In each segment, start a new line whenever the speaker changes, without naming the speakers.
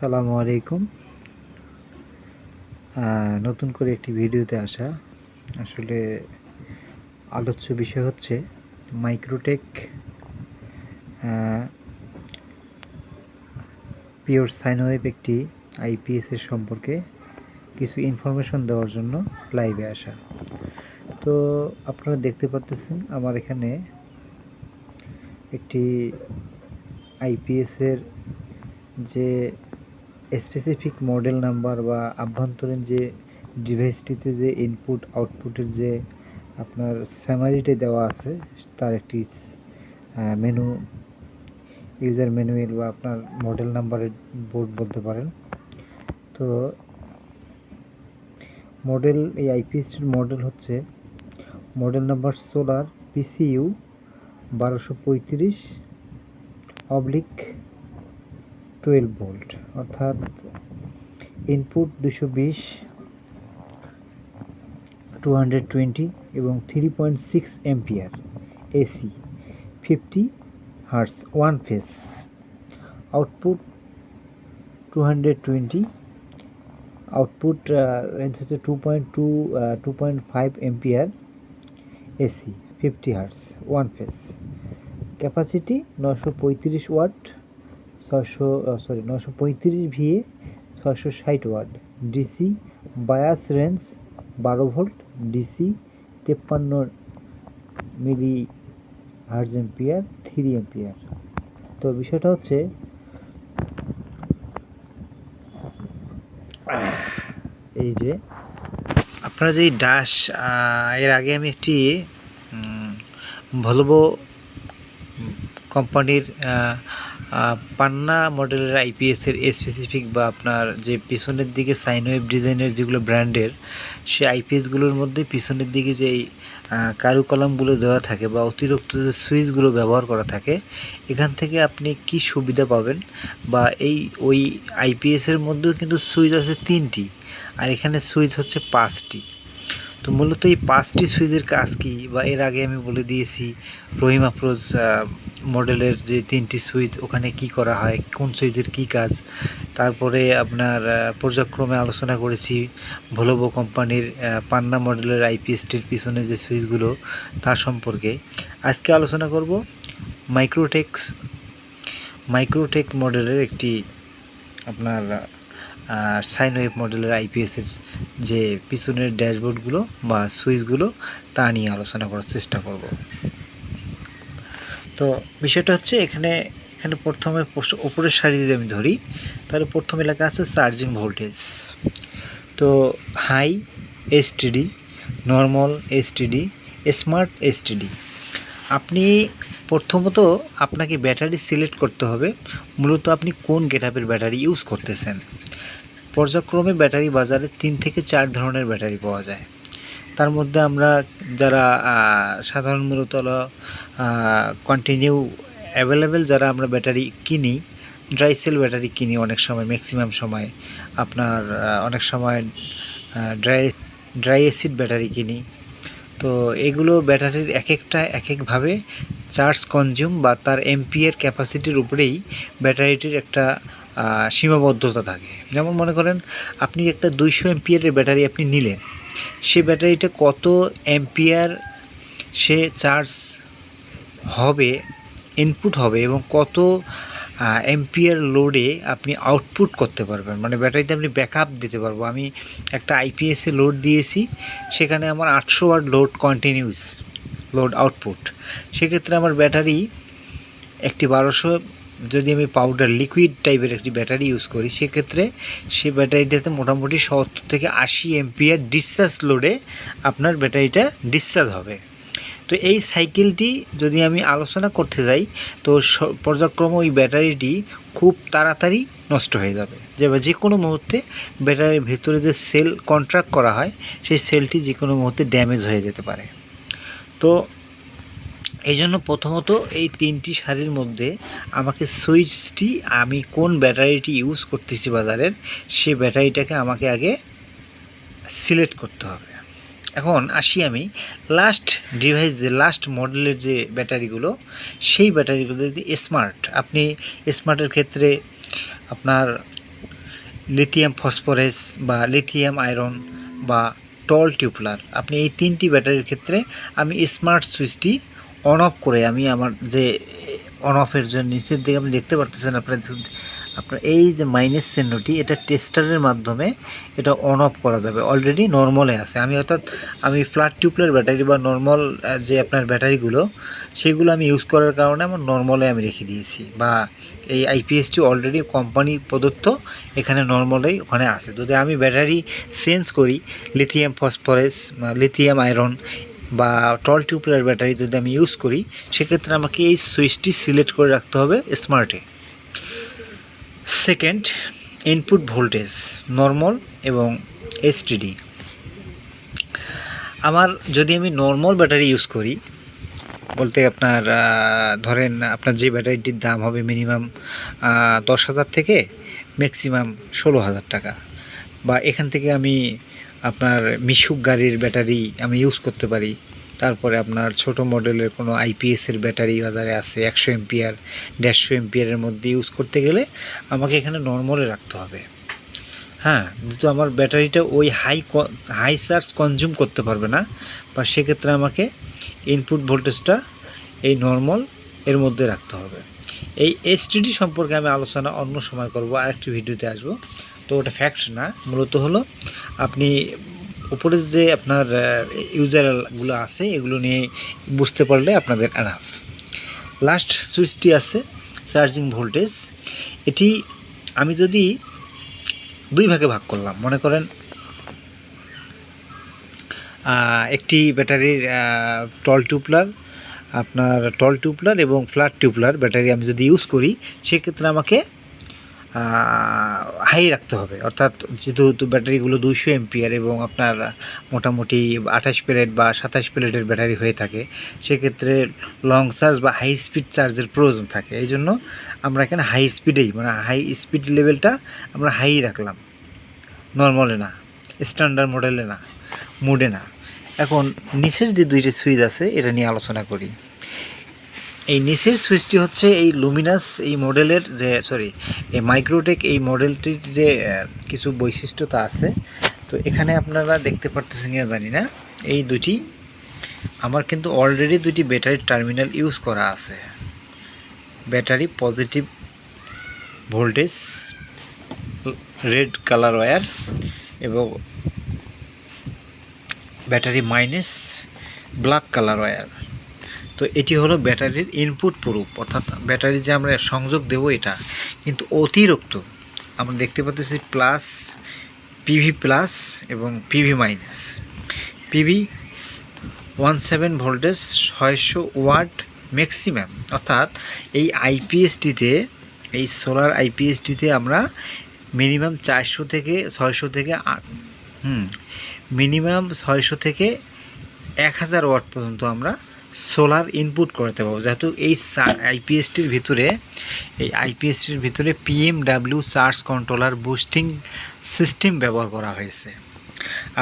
সালামু আলাইকুম। নতুন করে একটি ভিডিওতে আসা। আসলে আলোচ্য বিষয় হচ্ছে মাইক্রোটেক পিওর সাইনওয়েভ একটি আইপিএস এর সম্পর্কে কিছু ইনফরমেশন দেওয়ার জন্য লাইভে আসা। তো আপনারা দেখতে পাচ্ছেন আমার এখানে একটি আইপিএস এর যে স্পেসিফিক মডেল নাম্বার বা আভ্যন্তরীণ যে ডিভাইসটিতে যে ইনপুট আউটপুটের যে আপনার স্যামারিটি দেওয়া আছে, তার একটি মেনু ইউজার ম্যানুয়াল বা আপনার মডেল নাম্বারের বোর্ড বলতে পারেন। তো মডেল এই আইপিএসটির মডেল হচ্ছে মডেল নাম্বার সোলার পিসিইউ বারোশো পঁয়ত্রিশ অবলিক টুয়েলভ ভোল্ট অর্থাৎ ইনপুট দুশো বিশ টু হান্ড্রেড টোয়েন্টি এবং three point six ampere AC fifty hertz one phase output two hundred twenty output range হচ্ছে two point two two point five ampere AC fifty hertz one phase capacity নশো পঁয়ত্রিশ watt ছশো sorry নশো পঁয়ত্রিশ VA ছশো ষাট watt. DC bias range বারো volt. DC তেপ্পান্ন milli hertz ampere, three ampere. তো বিষয়টা হচ্ছে, এই যে আপনারা যে ডাস এর আগে আমি একটি ভলভো কোম্পানির পান্না মডেলের আইপিএসের স্পেসিফিক বা আপনার যে পিছনের দিকে সাইনওয়েভ ডিজাইনের যেগুলো ব্র্যান্ডের সে আইপিএসগুলোর মধ্যে পিছনের দিকে যে এই কারু কলামগুলো দেওয়া থাকে বা অতিরিক্ত যে সুইচগুলো ব্যবহার করা থাকে, এখান থেকে আপনি কি সুবিধা পাবেন? বা এই ওই আইপিএসের মধ্যেও কিন্তু সুইচ আছে তিনটি, আর এখানে সুইচ হচ্ছে পাঁচটি। তো মূলত এই পাঁচটি সুইচের কাজ কি? বা এর আগে আমি বলে দিয়েছি, রহিম আফরোজ মডেলের যে তিনটি সুইচ, ওখানে কি করা হয়, কোন সুইচের কি কাজ? তারপরে আপনার পর্যায়ক্রমে আলোচনা করেছি ভলোভো কোম্পানির পান্না মডেলের আইপিএসটির পিছনে যে সুইচগুলো তার সম্পর্কে। আজকে আলোচনা করব মাইক্রোটেক্স মাইক্রোটেক মডেলের একটি আপনার সাইনওয়েভ মডেলের আইপিএসের যে পিছনের ড্যাশবোর্ডগুলো বা সুইচগুলো, তা নিয়ে আলোচনা করার চেষ্টা করব। তো বিষয়টা হচ্ছে এখানে এখানে প্রথমে উপরের সারি যদি আমি ধরি, তাহলে প্রথমে লেখা আছে চার্জিং ভোল্টেজ। তো high STD, normal STD, smart STD. আপনি প্রথমত আপনাকে ব্যাটারি সিলেক্ট করতে হবে। মূলত আপনি কোন গেটআপের ব্যাটারি ইউজ করতেছেন। পর্যায়ক্রমে ব্যাটারি বাজারে তিন থেকে চার ধরনের ব্যাটারি পাওয়া যায়। তার মধ্যে আমরা যারা সাধারণ মূলত কন্টিনিউ অ্যাভেলেবেল যারা আমরা ব্যাটারি কিনি ড্রাই সেল ব্যাটারি কিনি অনেক সময় ম্যাক্সিমাম সময়, আপনার অনেক সময় ড্রাই ড্রাই অ্যাসিড ব্যাটারি কিনি। তো এগুলো ব্যাটারির এক একটা এক একভাবে চার্জ কনজিউম বা তার এমপিএর ক্যাপাসিটির উপরেই ব্যাটারিটির একটা সীমাবদ্ধতা থাকে। যেমন মনে করেন, আপনি একটা দুইশো এমপিয়ারের ব্যাটারি আপনি নিলেন, সে ব্যাটারিটা কত এমপিয়ার সে চার্জ হবে, ইনপুট হবে এবং কত এমপিয়ার লোডে আপনি আউটপুট করতে পারবেন। মানে ব্যাটারিতে আপনি ব্যাকআপ দিতে পারব। আমি একটা আইপিএসে লোড দিয়েছি, সেখানে আমার আটশো watt load continuous load output. সেক্ষেত্রে আমার ব্যাটারি একটি বারোশো যদি আমি পাউডার লিকুইড টাইপের একটি ব্যাটারি ইউজ করি, সেক্ষেত্রে সেই ব্যাটারিটাতে মোটামুটি সত্তর থেকে আশি এমপিয়ার ডিসচার্জ লোডে আপনার ব্যাটারিটা ডিসচার্জ হবে। তো এই সাইকেলটি যদি আমি আলোচনা করতে যাই, তো পর্যায়ক্রমে ওই ব্যাটারিটি খুব তাড়াতাড়ি নষ্ট হয়ে যাবে। যে যে কোনো মুহূর্তে ব্যাটারির ভেতরে যে সেল কন্ট্রাক্ট করা হয়, সেই সেলটি যে কোনো মুহূর্তে ড্যামেজ হয়ে যেতে পারে। তো এই জন্য প্রথমত এই তিনটি শাড়ির মধ্যে আমাকে সুইচটি আমি কোন ব্যাটারিটি ইউজ করতেছি বাজারের সেই ব্যাটারিটাকে আমাকে আগে সিলেক্ট করতে হবে। এখন আসি আমি লাস্ট ডিভাইস যে লাস্ট মডেলের যে ব্যাটারিগুলো, সেই ব্যাটারিগুলো যদি স্মার্ট আপনি স্মার্টের ক্ষেত্রে আপনার লিথিয়াম ফসফরাস বা লিথিয়াম আয়রন বা টল টিউবলার আপনি এই তিনটি ব্যাটারির ক্ষেত্রে আমি স্মার্ট সুইচটি অন অফ করে আমি আমার যে অন অফের জন্য নিচের দিকে আপনি দেখতে পারতেছেন আপনার আপনার এই যে মাইনাস চিহ্নটি, এটা টেস্টারের মাধ্যমে এটা অন অফ করা যাবে। অলরেডি নর্মালে আছে। আমি অর্থাৎ আমি ফ্ল্যাট টিউবলার ব্যাটারি বা নর্মাল যে আপনার ব্যাটারিগুলো সেগুলো আমি ইউজ করার কারণে আমার নর্মালে আমি রেখে দিয়েছি। বা এই আইপিএসটি অলরেডি কোম্পানি প্রদত্ত, এখানে নর্মালেই ওখানে আছে। যদি আমি ব্যাটারি চেঞ্জ করি লিথিয়াম ফসফরাস লিথিয়াম আয়রন বা টল টিউবলার ব্যাটারি যদি আমি ইউজ করি, সেক্ষেত্রে আমাকে এই সুইচটি সিলেক্ট করে রাখতে হবে স্মার্টে। সেকেন্ড, ইনপুট ভোল্টেজ, নর্মাল এবং এসটিডি। আমার যদি আমি নর্মাল ব্যাটারি ইউজ করি, বলতে আপনার ধরেন আপনার যে ব্যাটারিটির দাম হবে মিনিমাম দশ হাজার থেকে ম্যাক্সিমাম ষোলো হাজার টাকা। বা এখান থেকে আমি আপনার মিশুক গাড়ির ব্যাটারি আমি ইউজ করতে পারি। তারপরে আপনার ছোট মডেলের কোনো আইপিএসের ব্যাটারি বাজারে আছে, একশো এমপিআর, দেড়শো এমপিআরের মধ্যে ইউজ করতে গেলে আমাকে এখানে নর্মালে রাখতে হবে। হ্যাঁ যেহেতু আমার ব্যাটারিটা ওই হাই হাই চার্জ কনজিউম করতে পারবে না। বা সেক্ষেত্রে আমাকে ইনপুট ভোল্টেজটা এই নর্মাল এর মধ্যে রাখতে হবে। এই এসটিডি সম্পর্কে আমি আলোচনা অন্য সময় করব। আরেকটি ভিডিওতে আসব। তো ওটা ফ্যাক্ট না, মূলত হলো আপনি উপরে যে আপনার ইউজারগুলো আছে, এগুলো নিয়ে বুঝতে পারলে আপনাদের এনাফ লাস্ট সুইচটি আছে চার্জিং ভোল্টেজ এটি আমি যদি দুই ভাগে ভাগ করলাম, মনে করেন একটি ব্যাটারির টল টিউবলার আপনার টল টিউবলার এবং ফ্ল্যাট টিউবলার ব্যাটারি আমি যদি ইউজ করি, সেক্ষেত্রে আমাকে হাই রাখতে হবে। অর্থাৎ যেহেতু ব্যাটারিগুলো দুইশো এমপিআর এবং আপনার মোটামুটি আঠাশ প্লেট বা সাতাশ প্লেটের ব্যাটারি হয়ে থাকে, সেক্ষেত্রে লং চার্জ বা হাই স্পিড চার্জের প্রয়োজন থাকে। এই জন্য আমরা এখানে হাই স্পিডেই মানে হাই স্পিড লেভেলটা আমরা হাই রাখলাম। নর্মালে না স্ট্যান্ডার্ড মডেলে না মুডে না। এখন নিচের যে দুইটি সুইচ আছে, এটা নিয়ে আলোচনা করি। এই নিচের সুইচটি হচ্ছে এই লুমিনাস, এই মডেলের যে সরি এই মাইক্রোটেক, এই মডেলটির যে কিছু বৈশিষ্ট্যতা আছে। তো এখানে আপনারা দেখতে পারতেছেন কিনা জানি না, এই দুটি আমার কিন্তু অলরেডি দুটি ব্যাটারি টার্মিনাল ইউজ করা আছে। Battery positive voltage red colour wire এবং battery minus black colour wire তো এটি হলো ব্যাটারির ইনপুট প্রুফ অর্থাৎ ব্যাটারি যে আমরা সংযোগ দেব এটা, কিন্তু অতিরিক্ত আমরা দেখতে পাচ্ছি প্লাস পিভি প্লাস এবং PV minus PV one seven voltage ছয়শো ওয়াট ম্যাক্সিমাম অর্থাৎ এই আইপিএসটিতে এই সোলার আইপিএসটিতে আমরা মিনিমাম চারশো থেকে ছয়শো থেকে হুম মিনিমাম ছয়শো থেকে এক হাজার ওয়াট পর্যন্ত আমরা সোলার ইনপুট করতে পারব। যেহেতু এই আইপিএসটির ভিতরে, এই আইপিএসটির ভিতরে PWM charge controller boosting system ব্যবহার করা হয়েছে।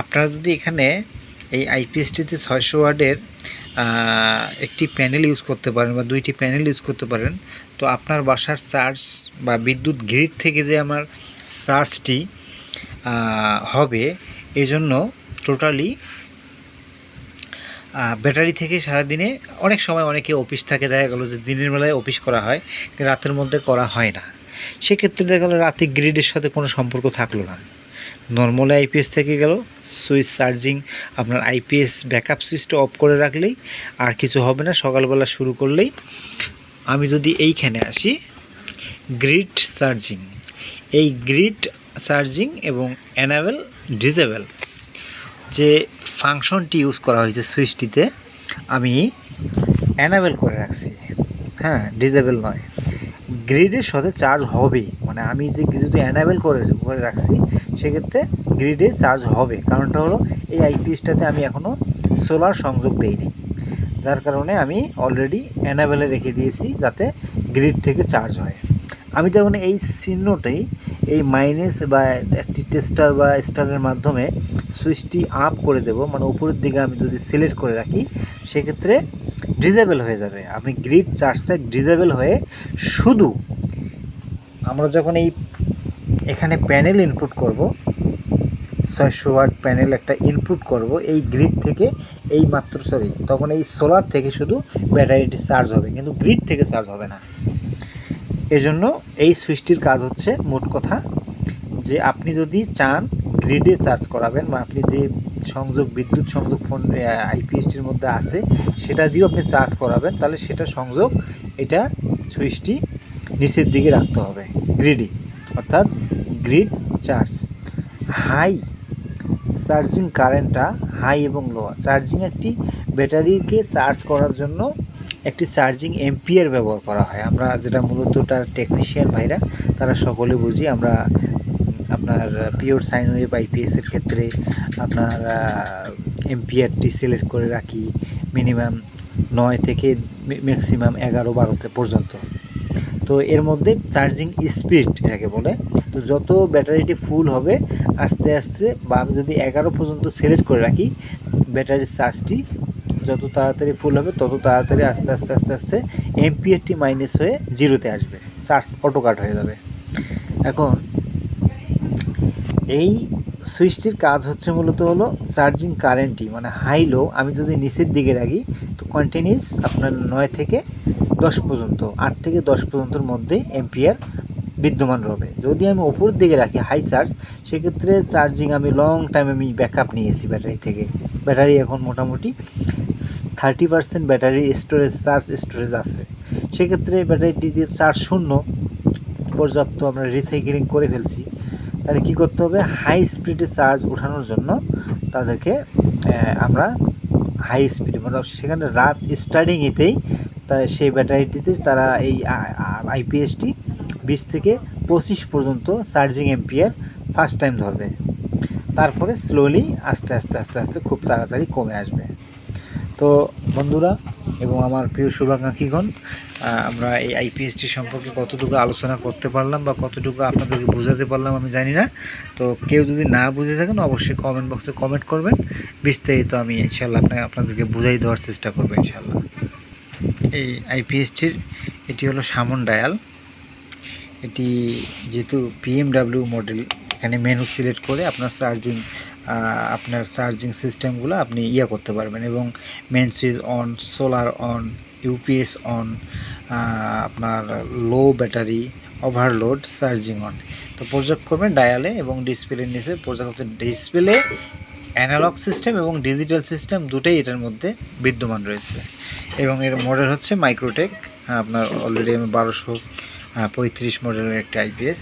আপনারা যদি এখানে এই আইপিএসটিতে ছয়শো ওয়ার্ডের একটি প্যানেল ইউজ করতে পারেন বা দুইটি প্যানেল ইউজ করতে পারেন, তো আপনার বাসার চার্জ বা বিদ্যুৎ গ্রিড থেকে যে আমার চার্জটি হবে, এজন্য টোটালি ব্যাটারি থেকে সারাদিনে অনেক সময় অনেকে অফিস থাকে, দেখা গেলো যে দিনের বেলায় অফিস করা হয় রাতের মধ্যে করা হয় না। সেক্ষেত্রে দেখা গেলো রাতে গ্রিডের সাথে কোনো সম্পর্ক থাকল না। নর্মাল আইপিএস থেকে গেল সুইচ চার্জিং আপনার আইপিএস ব্যাকআপ সুইচটা অফ করে রাখলেই আর কিছু হবে না, সকালবেলা শুরু করলেই। আমি যদি এইখানে আসি গ্রিড চার্জিং এই গ্রিড চার্জিং এবং অ্যানাবেল ডিজেবল যে ফাংশনটি ইউজ করা হয়েছে সুইচটিতে আমি অ্যানাবেল করে রাখছি। হ্যাঁ ডিজেবল নয়। গ্রিডের সাথে চার্জ হবেই। মানে আমি যে যদি অ্যানাবেল করে করে রাখছি, সেক্ষেত্রে গ্রিডে চার্জ হবে। কারণটা হলো, এই আইপিএসটাতে আমি এখনও সোলার সংযোগ দেইনি। যার কারণে আমি অলরেডি অ্যানাবেলে রেখে দিয়েছি, যাতে গ্রিড থেকে চার্জ হয়। আমি তখন এই চিহ্নটাই এই মাইনাস বা একটি টেস্টার বা স্টারের মাধ্যমে সুইচটি আপ করে দেব। মানে উপরের দিকে আমি যদি সিলেক্ট করে রাখি, সেক্ষেত্রে ডিজেবল হয়ে যাবে। আপনি গ্রিড চার্জটা ডিজেবল হয়ে শুধু আমরা যখন এই এখানে প্যানেল ইনপুট করব, ছয়শো ওয়াট প্যানেল একটা ইনপুট করব, এই গ্রিড থেকে এই মাত্র সরি তখন এই সোলার থেকে শুধু ব্যাটারিটি চার্জ হবে। কিন্তু গ্রিড থেকে চার্জ হবে না। এজন্য এই সুইচটির কাজ হচ্ছে মোট কথা যে আপনি যদি চান গ্রিডে চার্জ করাবেন বা আপনি যে সংযোগ, বিদ্যুৎ সংযোগ ফোন আইপিএসটির মধ্যে আছে, সেটা দিয়েও আপনি চার্জ করাবেন, তাহলে সেটা সংযোগ, এটা সুইচটি নিচের দিকে রাখতে হবে গ্রিডে অর্থাৎ গ্রিড চার্জ হাই চার্জিং কারেন্টটা হাই এবং লো চার্জিং একটি ব্যাটারিকে চার্জ করার জন্য একটি চার্জিং এম্পিয়ার ব্যবহার করা হয়। আমরা যেটা মূলত তার টেকনিশিয়ান ভাইরা, তারা সকলে বুঝি আমরা, আপনার পিওর সাইন ওয়েভ আইপিএসের ক্ষেত্রে আপনার এম্পিয়ারটি সিলেক্ট করে রাখি মিনিমাম নয় থেকে ম্যাক্সিমাম এগারো বারোতে পর্যন্ত। তো এর মধ্যে চার্জিং স্পিড এটাকে বলে। তো যত ব্যাটারিটি ফুল হবে, আস্তে আস্তে বা আমি যদি এগারো পর্যন্ত সিলেক্ট করে রাখি, ব্যাটারির চার্জটি যত তাড়াতাড়ি ফুল হবে, তত তাড়াতাড়ি আস্তে আস্তে আস্তে আস্তে এমপিএরটি মাইনাস হয়ে জিরোতে আসবে। চার্জ অটো কাট হয়ে যাবে। এখন, এই সুইচটির কাজ হচ্ছে মূলত হলো চার্জিং কারেন্টই মানে হাই লো আমি যদি নিচের দিকে রাখি, তো কন্টিনিউস আপনার নয় থেকে দশ পর্যন্ত, আট থেকে দশ পর্যন্তর মধ্যে এম্পিয়ার বিদ্যমান রবে। যদি আমি ওপরের দিকে রাখি হাই চার্জ সেক্ষেত্রে চার্জিং আমি লং টাইম আমি ব্যাকআপ নিয়েছি ব্যাটারি থেকে। ব্যাটারি এখন মোটামুটি thirty percent battery storage charge storage আছে। সেক্ষেত্রে ব্যাটারিটি দিয়ে চার্জ শূন্য পর্যাপ্ত আমরা রিসাইকেলিং করে ফেলছি, তাহলে কী করতে হবে? হাই স্পিডে চার্জ ওঠানোর জন্য তাদেরকে আমরা হাই স্পিডে মানে সেখানে রাত স্টার্টিংয়েতেই তা সেই ব্যাটারিটিতে তারা এই আইপিএসটি বিশ থেকে পঁচিশ পর্যন্ত চার্জিং এম্পিয়ার ফার্স্ট টাইম ধরবে। তারপরে স্লোলি আস্তে আস্তে আস্তে আস্তে খুব তাড়াতাড়ি কমে আসবে। তো বন্ধুরা এবং আমার প্রিয় শুভাকাঙ্ক্ষীগণ আমরা এই আইপিএসটি সম্পর্কে কতটুকু আলোচনা করতে পারলাম বা কতটুকু আপনাদেরকে বোঝাতে পারলাম আমি জানি না। তো কেউ যদি না বুঝে থাকেন, অবশ্যই কমেন্ট বক্সে কমেন্ট করবেন। বিস্তারিত আমি ইনশাল্লাহ আপনাকে, আপনাদেরকে বুঝাই দেওয়ার চেষ্টা করব ইনশাল্লাহ এই আইপিএসটির এটি হলো সামন ডায়াল। এটি যেহেতু পিএমডাব্লিউ মডেল এখানে মেনু সিলেক্ট করে আপনার চার্জিং আপনার চার্জিং সিস্টেমগুলো আপনি ইয়ে করতে পারবেন এবং main switch on solar on UPS on আপনার low battery overload charging on তো প্রজেক্ট করবেন ডায়ালে এবং ডিসপ্লের নিচে। প্রজেক্ট ডিসপ্লে অ্যানালগ সিস্টেম এবং ডিজিটাল সিস্টেম দুটোই এটার মধ্যে বিদ্যমান রয়েছে। এবং এর মডেল হচ্ছে মাইক্রোটেক আপনার অলরেডি আমি বারোশো পঁয়ত্রিশ মডেলের একটা আইপিএস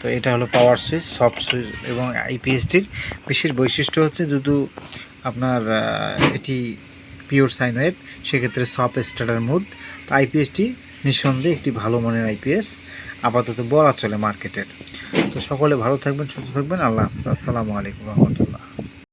তো এটা হলো পাওয়ার সুইচ সফট সুইচ এবং আইপিএসটির বিশেষ বৈশিষ্ট্য হচ্ছে শুধু আপনার এটি পিওর সাইন ওয়েভ সেক্ষেত্রে সফট স্টার্টার মুড তো আইপিএসটি নিঃসন্দেহে একটি ভালো মানের আইপিএস আপাতত বলা চলে মার্কেটের তো সকলে ভালো থাকবেন, সুস্থ থাকবেন। আল্লাহ হাফিজ। আসসালামু আলাইকুম